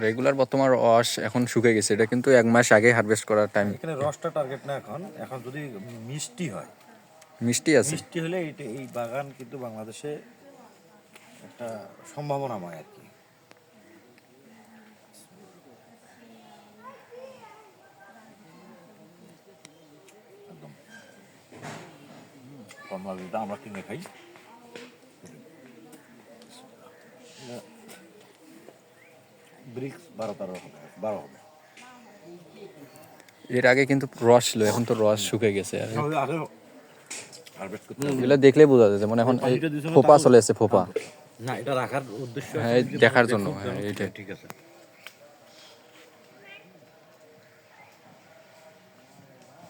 Regular বর্তমান রস এখন শুকে গেছে এটা কিন্তু এক মাস আগে হারভেস্ট করার টাইম এখানে রসটা টার্গেট না এখন এখন যদি মিষ্টি হয় মিষ্টি আছে মিষ্টি হলে এই বাগান কিন্তু বাংলাদেশে একটা সম্ভাবনাময় আর কি ফর্মালিটা আমরা কিনে খাই ব্রিক্স বারো তেরো হবে বারো হবে এর আগে কিন্তু রস ছিল এখন তো রস শুকে গেছে। করতে হবে। এগুলো দেখলেই বোঝা যায় মানে এখন ফোপা চলে এসেছে ফোপা। না এটা রাখার উদ্দেশ্য হ্যাঁ, দেখার জন্য, যেন হ্যাঁ, ঠিক আছে।